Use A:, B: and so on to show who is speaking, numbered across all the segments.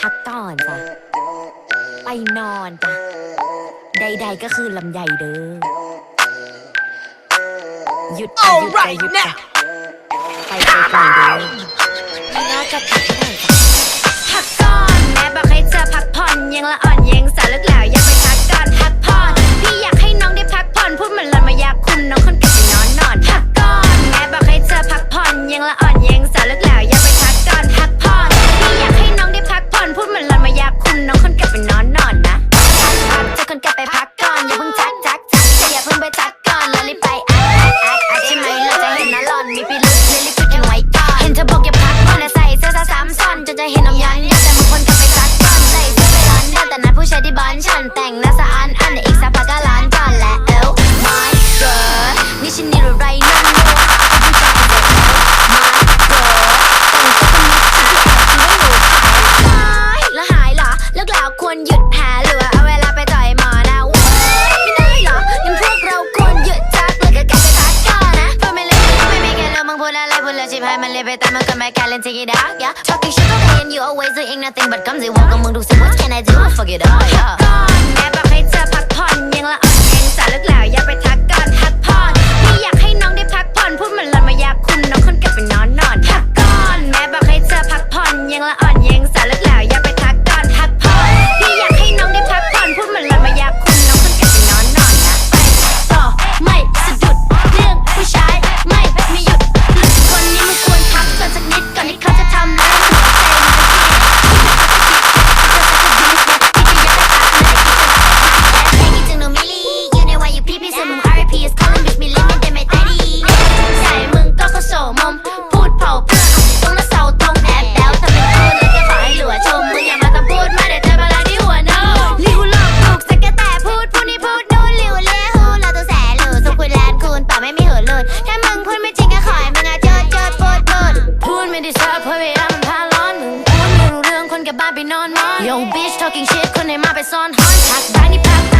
A: พักก่อนจ้ะ ไปนอนจ้ะ ใดๆก็คือลำใหญ่เด้อ หยุดจ้ะหยุดจ้ะหยุดจ้ะไปไกลๆเด้อแล้วจะพักเท่าไหร่จ้ะ
B: พักก่อนแม่บอกให้เธอพักผ่อนยังละอ่อนยังสาวลึกแล้วอยากไปพักก่อนพักผ่อนพี่อยากให้น้องได้พักผ่อนพูดเหมือนเรามายากคุมน้องคนเก็บ แต่นัดผู้ชายที่บ้านฉันแต่งหน้าสะอาดอันอีกสักพักก็ร้านก่อนและเอล my girl นี่ฉันนี่หรือไรนั่นนู่นายจะเด็ก my girl แต่งตัวคนนี้ฉันที่แอบคิดว่าหนูหายแล้วหายเหรอเลิกแล้วควรหยุดหาหรือว่าเอาเวลาไปต่อยหมอนะเว้ยไม่ได้เหรองั้นพวกเราควรหยุดจักแล้วก็กลับไปพักก่อนนะเพราะไม่เล่นไม่ม่แค่เรามึงพูดอะไรพูดแล้วชิบหายมันเลยไปตามมันก็ไม่แค่เล่น take it out yeah talking shit and you always doing nothing but comes it วงกับมึงดูสิ what can I do fuck it all yeah ก่อนแม่บอกให้เธอพักผ่อนยังละอ่อนยังสาวลึกแล้วอย่าไปทักก่อนพัก ไม่จริงก็ขอยมึงอะเจิดเจิดพูดปวดพูดไม่ได้ชอบเพราะพยายามันพาร้อนมึงพูดไม่รู้เรื่องคนกับบ้านไปนอนมอน Yo bitch talking shit คนไหนมาไปซ่อนฮอนทักได้นี่พักพัก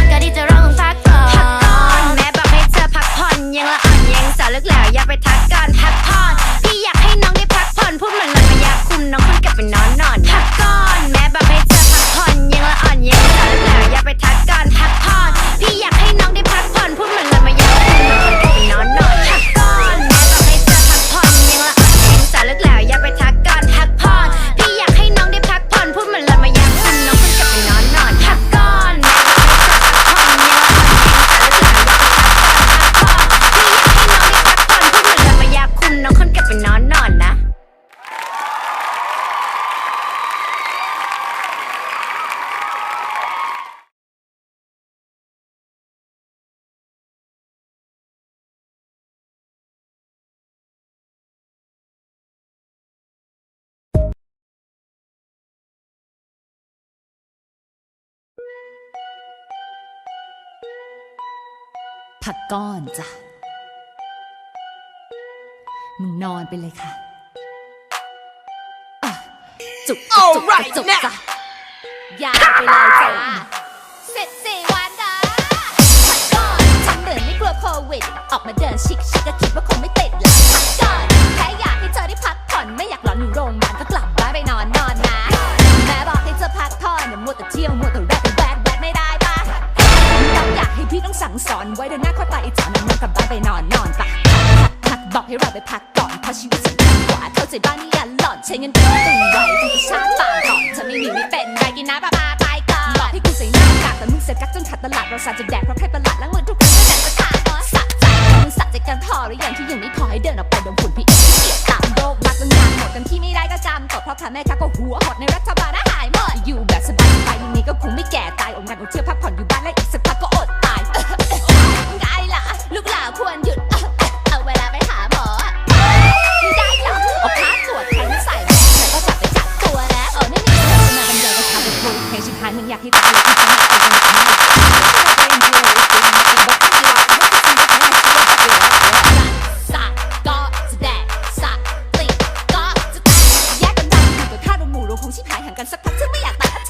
B: พักก้อน
C: จ้ะ มึงนอนไปเลยค่ะอะจุกกระจุกกระจุกจ้ะยาวไปเลยจ้ะ บอกให้เราไปพักก่อนเพราะชีวิตสำคัญกว่าเข้าใจบ้านนี่อย่าหลอนใช้เงินเดือนตึงไว้ต้องชาติป่าก่อนจะไม่มีไม่เป็นไรกินน้ำปลาปลาไปก่อนบอกให้กูใส่หน้ากากแต่มึงเสร็จกักจนขาดตลาดเราสาจะแดกเพราะใครประหลาดล้างมือทุกครั้งก็แดกจะขาดสะใจมึงสะใจกันพอหรือยังที่ยังไม่พอให้เดินออกไปดนฝุ่นพีเอ็มเกียดตามโรครักบางานหมดกันที่ไม่ได้ก็จำกดเพราะพ่อแม่ค้าก็หัวหดในรัฐบาลอาหายหมดอยู่แบบสบายไปยังไงก็คงไม่แก่ตายอดงานอดเที่ยวพักผ่อนอยู่บ้านและอีกสัก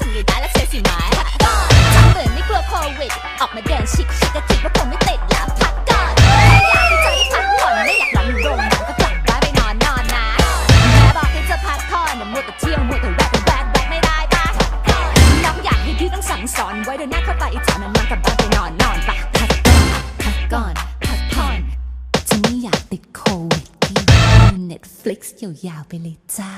C: ฉันเลยได้และเซอสิไหมทำเหมือนไม่กลัวโควิด ออกมาเดินชิคชิคก็คิดว่าคงไม่ติดแล้พักก่อนไม่อยากให้เธได้พักผ่อนไม่อยากนอนโรงหนังก็กลับไปนอนนอนนะแม่บอกให้เธอพักผ่อนมัวแต่เที่ยวมัวแต่แวะไปแวะแวะไม่ได้ปะน้องอยากให้พี่ต้องสั่งสอนไว้เดินหน้าเข้าไปอีกทีมันมันกลับบ้านไปนอนนอนปะพักก่อนพักก่อนพักผ่อนจะไม่อยากติดโควิดที่ Netflix ยาวๆไปเลยจ้า